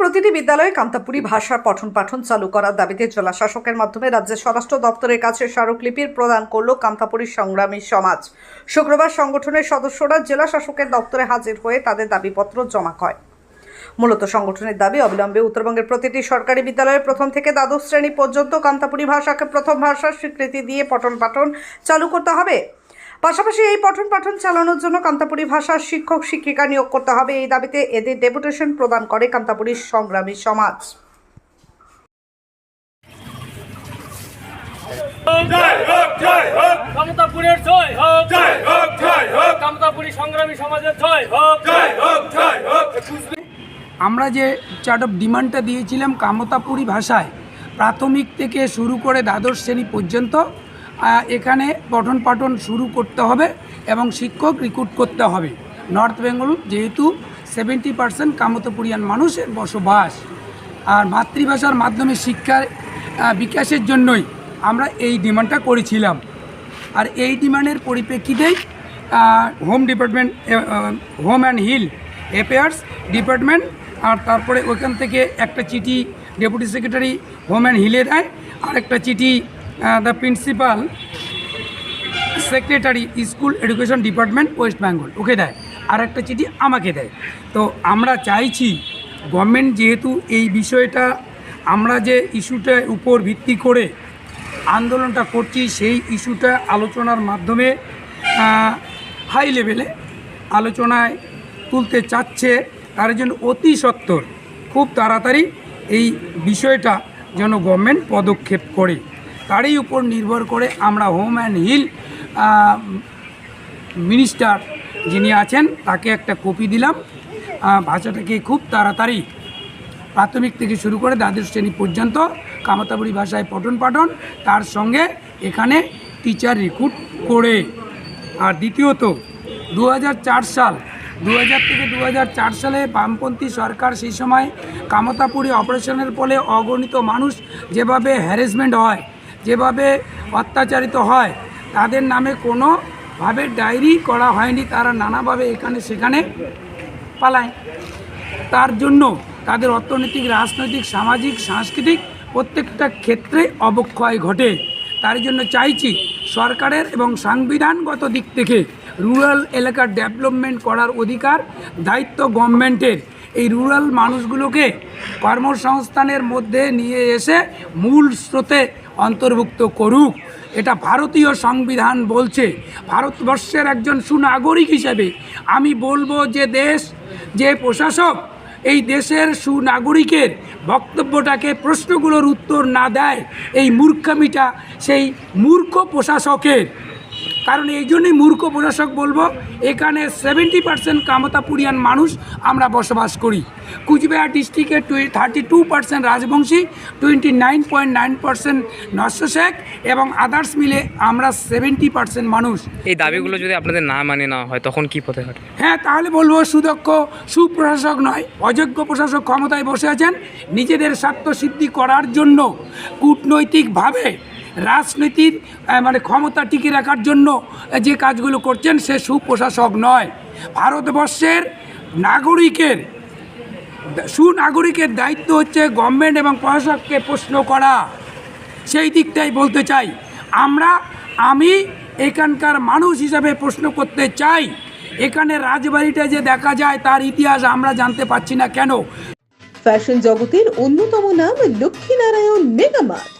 প্রতিটি বিদ্যালয়ে কান্তাপুরি ভাষার পঠন পাঠন চালু করার দাবিতে জেলা শাসকের মাধ্যমে রাজ্যের স্বরাষ্ট্র দপ্তরের কাছে স্মারকলিপির প্রদান করল কান্তাপুরি সংগ্রামী সমাজ। শুক্রবার সংগঠনের সদস্যরা জেলা শাসকের দপ্তরে হাজির হয়ে তাদের দাবিপত্র জমা হয় মূলত সংগঠনের দাবি অবিলম্বে উত্তরবঙ্গের প্রতিটি সরকারি বিদ্যালয়ে প্রথম থেকে দ্বাদশ শ্রেণি পর্যন্ত কান্তাপুরি ভাষাকে প্রথম ভাষার স্বীকৃতি দিয়ে পঠন পাঠন চালু করতে হবে। পাশাপাশি এই পঠন পাঠন চালানোর জন্য কান্তাপুরী ভাষার শিক্ষক শিক্ষিকা নিয়োগ করতে হবে। এই দাবিতে এদের ডেপুটেশন প্রদান করে কান্তাপুরী সংগ্রামী সমাজ। জয় হোক জয় হোক কামতাপুরের জয় হোক জয় হোক। জয় হোক কামতাপুরী সংগ্রামী সমাজের জয় হোক। জয় হোক জয় হোক। আমরা যে চার্ট অফ ডিমান্ডটা দিয়েছিলাম কামতাপুরী ভাষায় প্রাথমিক থেকে শুরু করে দ্বাদশ শ্রেণি পর্যন্ত এখানে পঠন পাঠন শুরু করতে হবে এবং শিক্ষক রিক্রুট করতে হবে। নর্থ বেঙ্গল যেহেতু সেভেন্টি পার্সেন্ট কামতাপুরিয়ান মানুষের বসবাস। আর মাতৃভাষার মাধ্যমে শিক্ষার বিকাশের জন্যই আমরা এই ডিমান্ডটা করেছিলাম। আর এই ডিমান্ডের পরিপ্রেক্ষিতেই home department home and hill affairs department আর তারপরে ওইখান থেকে একটা চিঠি ডেপুটি সেক্রেটারি হোম অ্যান্ড হিলে দেয়। আর একটা চিঠি the principal secretary school education department West Bengal okay দেয়। আর একটা চিঠি আমাকে দেয়। তো আমরা চাইছি গভর্নমেন্ট যেহেতু এই বিষয়টা, আমরা যে ইস্যুটার উপর ভিত্তি করে আন্দোলনটা করছি, সেই ইস্যুটা আলোচনার মাধ্যমে হাই লেভেলে আলোচনায় তুলতে চাচ্ছে। তার জন্য অতি সত্বর, খুব তাড়াতাড়ি এই বিষয়টা যেন গভর্নমেন্ট পদক্ষেপ করে। তারই উপর নির্ভর করে আমরা হোম অ্যান্ড হিল মিনিস্টার যিনি আছেন, তাকে একটা কপি দিলাম। ভাষাটাকে খুব তাড়াতাড়ি প্রাথমিক থেকে শুরু করে দ্বাদশ শ্রেণি পর্যন্ত কামতাবুড়ি ভাষায় পঠন পাঠন, তার সঙ্গে এখানে টিচার রিক্রুট করে। আর দ্বিতীয়ত দু হাজার চার সাল দু হাজার থেকে দু হাজার চার সালে বামপন্থী সরকার সেই সময় কামতাপুরী অপারেশনের ফলে অগণিত মানুষ যেভাবে হ্যারাসমেন্ট হয় যেভাবে অত্যাচারিত হয়, তাদের নামে কোনোভাবে ডায়েরি করা হয়নি, তারা নানাভাবে এখানে সেখানে পালায়। তার জন্য তাদের অর্থনৈতিক, রাজনৈতিক, সামাজিক, সাংস্কৃতিক প্রত্যেকটা ক্ষেত্রে অবক্ষয় ঘটে। তার জন্য চাইছি সরকারের এবং সাংবিধানগত দিক থেকে রুরাল এলাকার ডেভেলপমেন্ট করার অধিকার দায়িত্ব গভর্নমেন্টের এই রুরাল মানুষগুলোকে কর্মসংস্থানের মধ্যে নিয়ে এসে মূল স্রোতে অন্তর্ভুক্ত করুক। এটা ভারতীয় সংবিধান বলছে। ভারতবর্ষের একজন সুনাগরিক হিসেবে আমি বলব যে দেশ, যে প্রশাসক এই দেশের সুনাগরিকের বক্তব্যটাকে প্রশ্নগুলোর উত্তর না দেয়, এই মূর্খামিটা সেই মূর্খ প্রশাসকের কারণ এই জন্যই মূর্খ প্রশাসক বলব এখানে সেভেন্টি পার্সেন্ট কামতাপুরিয়ান মানুষ আমরা বসবাস করি। কুচবিহার ডিস্ট্রিক্টে thirty two percent Rajbanshi twenty nine point nine percent Nashya Sheikh এবং আদার্স মিলে আমরা সেভেন্টি পার্সেন্ট মানুষ। এই দাবিগুলো যদি আপনাদের না মানে না হয় তখন কি পথে হাঁটবে? হ্যাঁ তাহলে বলব সুদক্ষ সুপ্রশাসক নয় অযোগ্য প্রশাসক ক্ষমতায় বসে আছেন। নিজেদের স্বার্থ সিদ্ধি করার জন্য কূটনৈতিকভাবে রাজনীতির মানে ক্ষমতা টিকে রাখার জন্য যে কাজগুলো করছেন সে সুপ্রশাসক নয়। ভারতবর্ষের নাগরিকের, সুনাগরিকের দায়িত্ব হচ্ছে গভর্নমেন্ট এবং প্রশাসককে প্রশ্ন করা। সেই দিকটাই বলতে চাই। আমরা, আমি এখানকার মানুষ হিসাবে প্রশ্ন করতে চাই, এখানে রাজবাড়িটা যে দেখা যায় তার ইতিহাস আমরা জানতে পারছি না কেন? ফ্যাশন জগতের অন্যতম নাম লক্ষ্মীনারায়ণ মেগামার্ট।